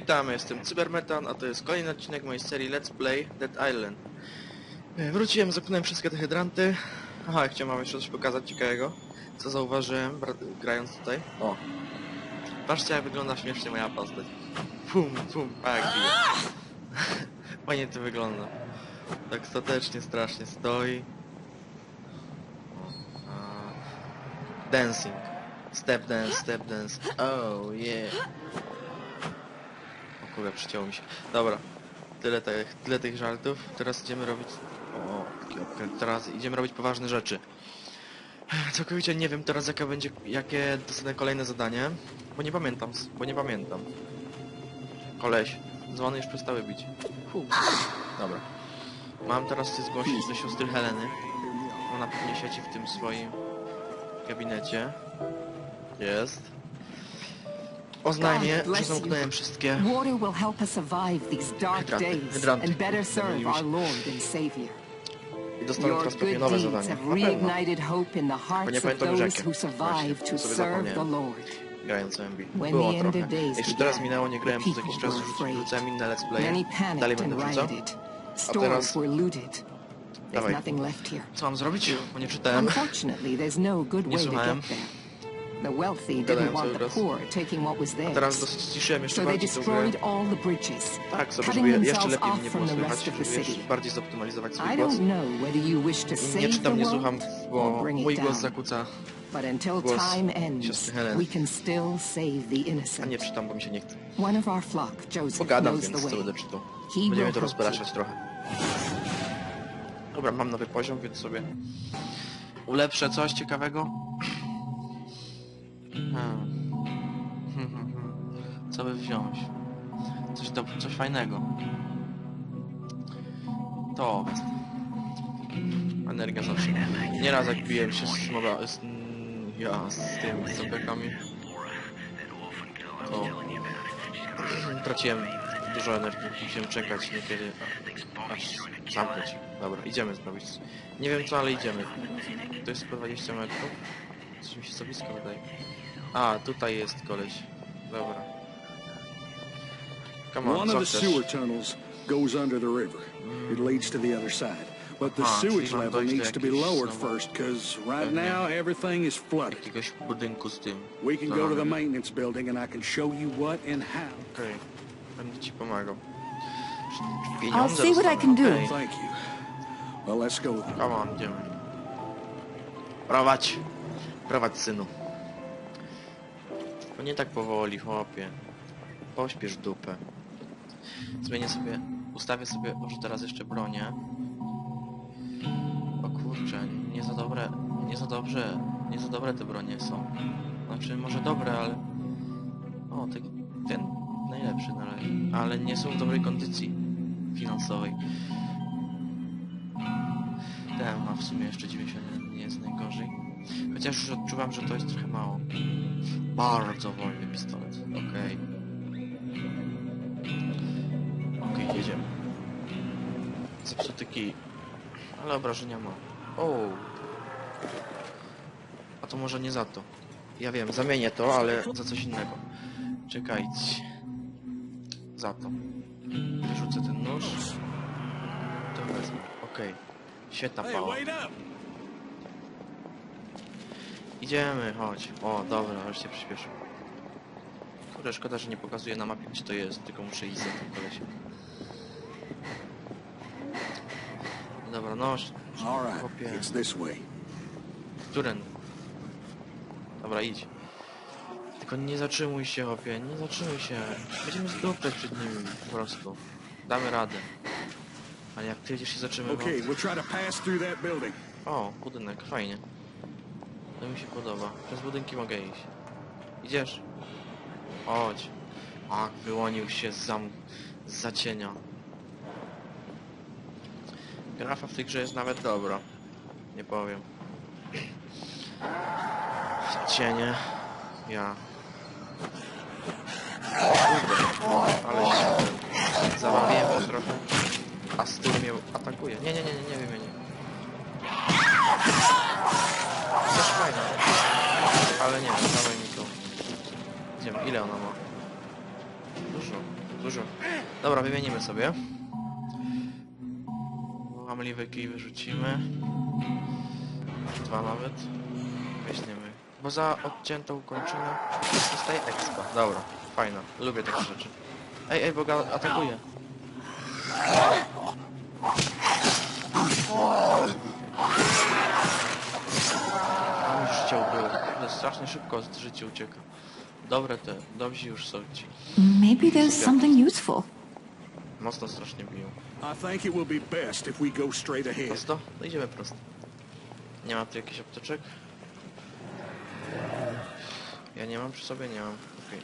Witamy, jestem Cybermetan, a to jest kolejny odcinek mojej serii Let's Play Dead Island. E, Wróciłem, zapnąłem wszystkie te hydranty. Aha, chciałem wam jeszcze coś pokazać ciekawego, co zauważyłem grając tutaj. O. Patrzcie jak wygląda śmiesznie moja postać. Pum, pum, a jak bije. Fajnie to wygląda. Tak statecznie, strasznie stoi. Dancing. Step dance, step dance. Oh yeah. O kurde, przycięło mi się. Dobra. Tyle tych, tyle tych żartów. Teraz idziemy robić... O, kiopkę. Teraz idziemy robić poważne rzeczy. Całkowicie nie wiem teraz jaka będzie, jakie dostanę kolejne zadanie. Bo nie pamiętam, bo nie pamiętam. Koleś. Dzwony już przestały bić. Fu. Dobra. Mam teraz się zgłosić do siostry Heleny. Ona pewnie siedzi w tym swoim gabinecie. Jest. Oznajmię, że zamknąłem wszystkie. Water will help us survive these dark Hydranty, days hydranty. and better serve Pomyliły się. our Lord and Savior. I Your teraz pewnie nowe zadanie. Na pewno. the nie pamiętam już jakie. Właśnie, to sobie zapomniałem. Grając MB. Było trochę. Jeszcze teraz minęło, nie grałem przez jakiś czas, rzucałem inne let's play. Dalej będę wrzucał. rioted. teraz- Stores were looted. There's Dawaj. nothing left here. Co mam zrobić? Bo nie czytałem. Unfortunately, there's no good Nie way to słuchałem. The wealthy didn't want the poor taking what was teraz theirs. jeszcze So they bardziej destroyed all the bridges, Tak, sobie, cutting żeby jeszcze themselves lepiej off mnie from było the słychać, rest of the żeby jeszcze city. bardziej zoptymalizować I swój głos. don't know whether you wish to Nie save the czytam, nie słucham, world bo or bring mój it głos down. zakłóca, But until time ends, we can still save the a nie innocent. czytam, bo mi się nie chce. One of our flock, Joseph, Pogadam, więc co będę czytał. Będziemy to rozpraszać trochę. Dobra, mam nowy poziom, więc sobie ulepszę coś ciekawego. Hmm. Co by wziąć? Coś, do, coś fajnego. To. Energia zawsze. Nieraz jak biłem się z, moba, z ja z tym z zombiakami, to traciłem dużo energii. Musiałem czekać niekiedy aż zamknąć. Dobra, idziemy zrobić. Nie wiem co, ale idziemy. To jest po 20 metrów. Coś mi się za blisko wydaje. A, tutaj jest koleś. Dobra. Come on, One of the chcesz? sewer tunnels goes under the river. It leads to the other side. But the Ah, sewage czyli mam level dojść do needs to be jakiejś lowered znowu- first, because right Pewnie. now everything is flooded. Jakiegoś budynku z tym. We can go to the mamy? maintenance building and I can show you what and how. Okej. Będę ci pomagał. I'll Pieniądze see what I can do. dostanę, okej. Thank you. Well, let's go. Come on, idziemy. Prowadź. Prowadź, synu. To nie tak powoli, chłopie. Pośpiesz dupę. Zmienię sobie... Ustawię sobie może teraz jeszcze bronię. O kurczę, nie za dobre... Nie za dobrze... Nie za dobre te bronie są. Znaczy, może dobre, ale... O, ten, ten najlepszy na razie. Ale nie są w dobrej kondycji finansowej. Ten ma w sumie jeszcze 91, nie jest najgorzej. Chociaż już odczuwam, że to jest trochę mało. Bardzo wolny pistolet, okej. Okej, jedziemy. Zepsuty kij. Ale obrażenia ma. O. A to może nie za to. Ja wiem, zamienię to, ale za coś innego. Czekajcie. Za to. Wyrzucę ten nóż. To wezmę. Okej. Świetna pała. Idziemy, chodź. O, dobra, już się przyspieszył. Kurde, szkoda, że nie pokazuje na mapie, gdzie to jest, tylko muszę iść za tym kolesiem. Dobra, no, chłopie, którędy? Dobra, idź. Tylko nie zatrzymuj się, chłopie, nie zatrzymuj się. Będziemy zdupać przed nimi, po prostu. Damy radę. Ale jak ty będziesz się zatrzymywał... Okay, we'll try to pass through that building. O, budynek, fajnie. To mi się podoba. Przez budynki mogę iść. Idziesz? Chodź. Ach, wyłonił się z zam... z zacienia. Grafa w tej grze jest nawet dobra. Nie powiem. Cienie. Ja. Kurde, ale się zabawiłem trochę. A z tyłu mnie atakuje. Nie, nie, nie, nie, nie wiem, nie, fajne. Ale nie, dawaj mi to. Idziemy, ile ona ma? Dużo. Dużo. Dobra, wymienimy sobie. Łamliwy kij wyrzucimy. Dwa nawet. Weźmiemy. Bo za odciętą kończynę dostaje expa. Dobra, fajna. Lubię takie rzeczy. Ej, ej, bo go atakuje. Strasznie szybko z życia ucieka. Dobre te, dobrzy już są ci. Maybe there's something useful. Mocno strasznie biją. I think it will be best if we go straight ahead. Prosto? No idziemy prosto. Nie ma tu jakichś apteczek? Ja nie mam przy sobie, nie mam. Okej.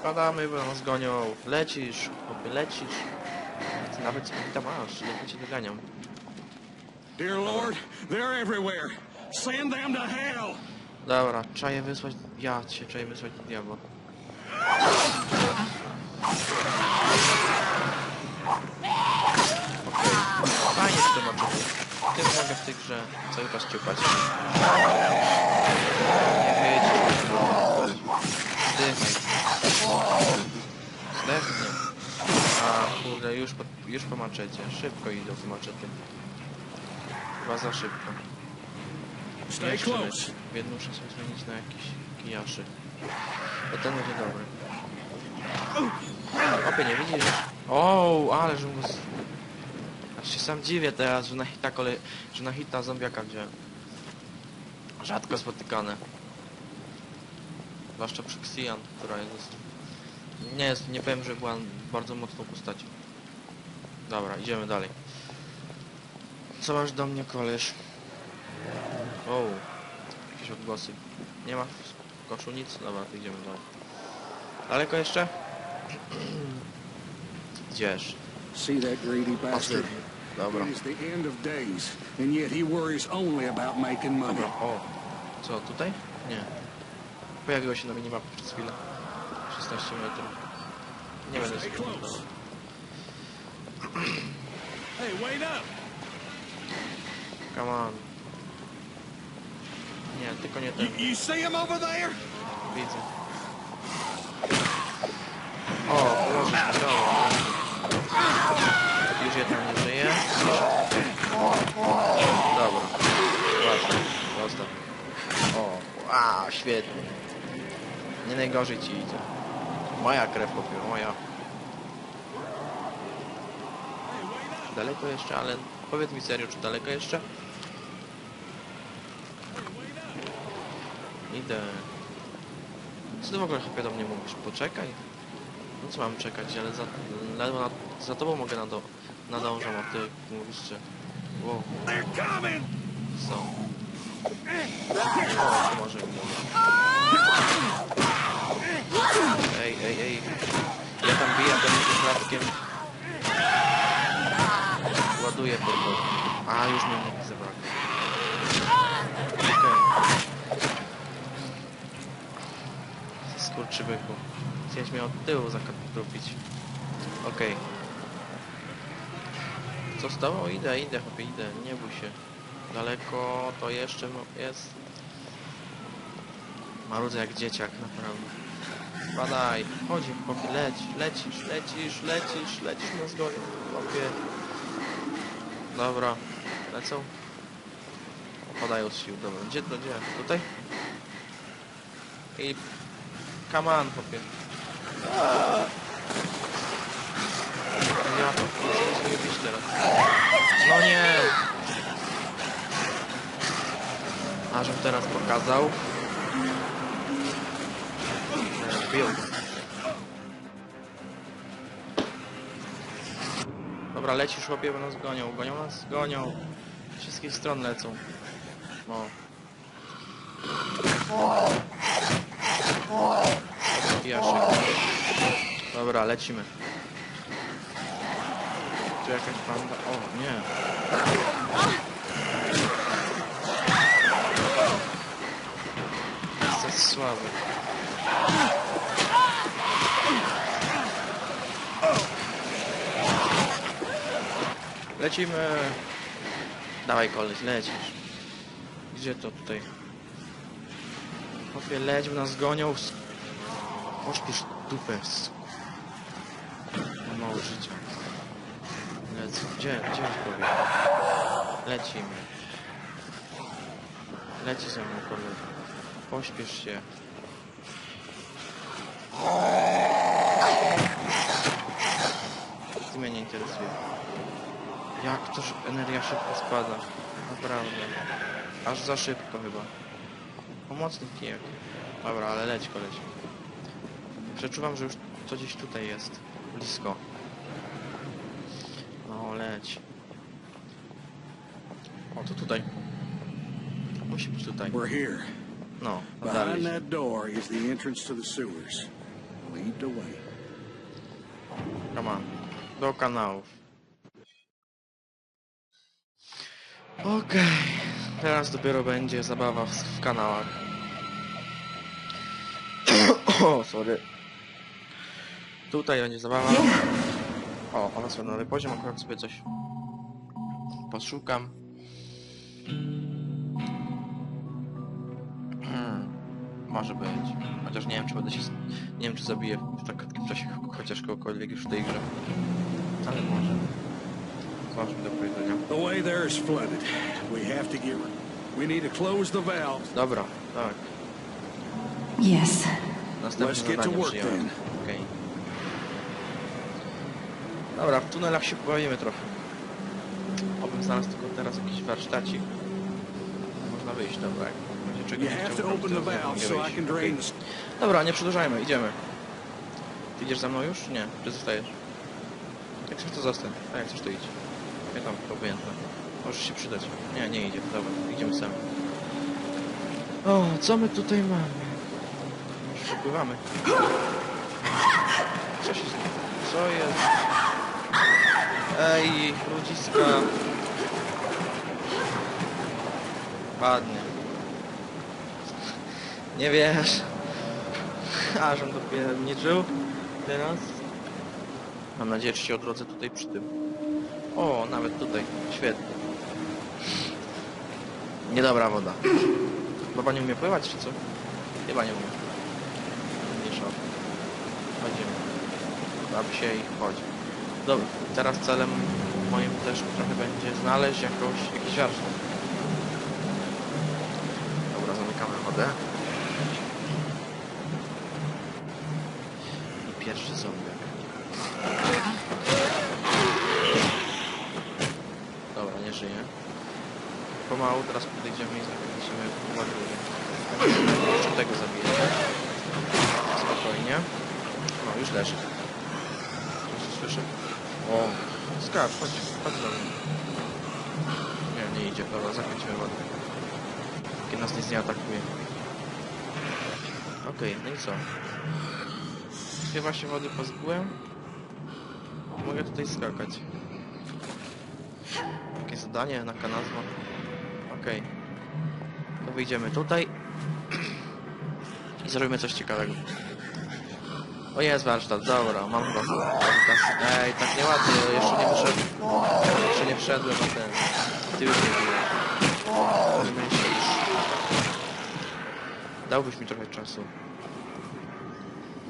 Spadamy, bo nas gonią. Lecisz, chłopie, lecisz. Ty nawet tam masz, lepiej cię doganiam. Dear Lord, they're everywhere. Send them to hell. Dobra, czaję wysłać... Ja cię czaję wysłać do diabła. Okej. Fajnie z tym mogę w tej grze cały czas ciupać. Nie chyć. Zdychaj. Zdechnie. A kurde, już już po maczecie. Szybko idą te maczety. Chyba za szybko. Stay Jeszcze close. Jedną muszę sobie zmienić na jakiś kijaszy. To ten będzie dobry. Opie, nie widzisz? O, ale że mu... z- Aż się sam dziwię teraz, że na hita kolej... że na hita zombiaka wziąłem. Rzadko spotykane. Zwłaszcza przy Xian, która jest... Nie jest, nie powiem, że była bardzo mocną postacią. Dobra, idziemy dalej. Co masz do mnie, koleś? O, jakieś odgłosy. Nie ma w koszu nic? Dobra, to idziemy dalej. Daleko jeszcze? Gdzież? See that greedy bastard? Dobra. It is the end of days, and yet he worries only about making money. Dobra, o. Co, tutaj? Nie. Pojawiło się na minimapie przez chwilę. 16 metrów. Nie będę close. Hey, wait up! Come on. Nie, tylko nie ten. You see him over there? Widzę. O, mi dobra. Już jedna nie żyje. Dobra. Ładnie. Zostaw. O, a, świetnie. Nie najgorzej ci idzie. Moja krew popiła, moja. Daleko jeszcze, ale powiedz mi serio, czy daleko jeszcze? Idę. Co ty w ogóle chyba do mnie mówisz? Poczekaj. No co mam czekać, ale za, ledwo na, za tobą mogę nado, nadążam, a ty mówisz, że... Wow, co? O, może mówię. Ej, ej, ej. Ja tam biję tym klatkiem. Ładuję powoli. A, już mnie nie zabrakło. Skurczybyku. Chciałeś mnie od tyłu zakatrupić. Okej. Co z tobą? Idę, idę, chłopie, idę. Nie bój się. Daleko to jeszcze jest. Marudzę jak dzieciak, naprawdę. Badaj, chodzi, chłopie, leć, lecisz, lecisz, lecisz, lecisz na zgodę, chłopie. Dobra, lecą. Opadają z sił, dobra. Gdzie to, gdzie? Tutaj? I... Come on, chłopie. Ja to muszę sobie bić teraz. No nie! A żebym teraz pokazał. Bił. Dobra, lecisz chłopie, bo nas gonią. Gonią nas? Gonią. Wszystkich stron lecą. No. Jaszek. Dobra, lecimy. Tu jakaś banda... O, nie. Jesteś słaby. Lecimy. Dawaj koleś, lecisz. Gdzie to tutaj? Chłopie, leć, nas gonią. Pośpiesz dupę. s- mało życia. Lec, gdzie, gdzie jest powie? Lecimy. Leci ze mną kolega. Pośpiesz się. To mnie nie interesuje. Jak to energia szybko spada? Naprawdę. Aż za szybko chyba. Pomocny kijek. Dobra, ale leć koleś. Przeczuwam, że już to gdzieś tutaj jest. Blisko. No, leć. O, to tutaj. Musi być tutaj. We're here. No, Behind that door is the entrance to the sewers. Lead the way. Come on. Do kanałów. Okej. Teraz dopiero będzie zabawa w, w kanałach. o, sorry. Tutaj będzie zabawa. O, ona sobie nowy poziom, akurat sobie coś poszukam. Hmm, może być. Chociaż nie wiem, czy będę się... Nie wiem, czy zabiję w tak krótkim czasie chociaż kogokolwiek już w tej grze. Ale może. Co masz mi do powiedzenia? The way there is flooded. We have to get... We need to close the valve. Dobra, tak. Yes. Następne Let's get to work przyjąłem. then. Okej. Dobra, w tunelach się pobawimy trochę. Obym znalazł tylko teraz jakiś warsztacik. Można wyjść, dobra. Jak będzie czegoś chciał to I wyjść. Dobra, nie przedłużajmy, idziemy. Ty idziesz za mną już? Nie, czy zostajesz? Jak chcesz to zostań, a jak chcesz to idź. Ja tam to obojętne. Możesz się przydać. Nie, nie idzie, dobra, idziemy sami. O, co my tutaj mamy? Już przepływamy. Co się? Co jest? Ej, ludziska. Ładnie. Nie wiesz. A, żem dopiero nie żył teraz. Mam nadzieję, że się odrodzę tutaj przy tym. O, nawet tutaj. Świetnie. Niedobra woda. Baba nie umie pływać, czy co? Chyba nie umie. Nie szok. Chodzimy. Bawi się i chodzi. Dobra, teraz celem moim też trochę będzie znaleźć jakąś, jakiś warsztat. Dobra, zamykamy wodę. I pierwszy zombiak. Dobra, nie żyje. Pomału teraz podejdziemy i zakończymy ładunek. Jeszcze tego zabijemy. Spokojnie. No, już leży. Słyszę. O, skacz, chodź, chodź do mnie. Nie, nie idzie, dobra, zakończymy ładunek. Kiedy nas nic nie atakuje. Okej, no i co? Chyba się wody pozbyłem. Mogę tutaj skakać. Jakie zadanie na kanazma. Okej. To wyjdziemy tutaj. I zrobimy coś ciekawego. O jest warsztat, dobra, mam go. Ej, tak nieładnie, jeszcze nie wyszedłem. Jeszcze nie wszedłem na ten. Ty już nie byłeś. Myślisz. Dałbyś mi trochę czasu.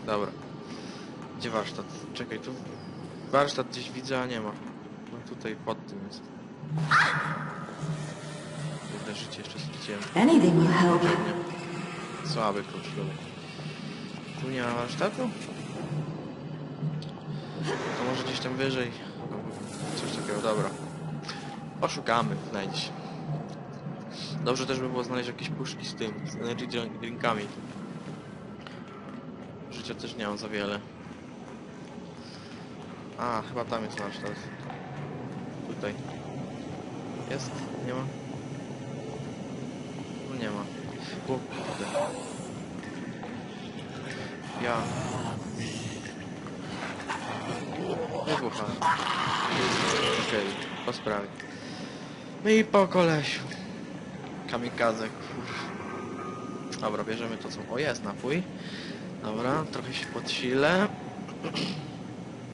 Dobra. Gdzie warsztat? Czekaj, tu warsztat gdzieś widzę, a nie ma. No tutaj pod tym jest. Kurde, życie jeszcze straciłem. Anything will help. Słaby klucz. Tu nie ma warsztatu? To może gdzieś tam wyżej. Coś takiego, dobra. Poszukamy, znajdzie się. Dobrze też by było znaleźć jakieś puszki z tym, z energy drink- drinkami. Życia też nie mam za wiele. A, chyba tam jest warsztat. Tutaj. Jest? Nie ma? No nie ma. O, kurde. Ja. Wybucha. Okej, po sprawie. No i po kolesiu. Kamikadze, kur... Dobra, bierzemy to co... O, jest napój. Dobra, trochę się podsilę.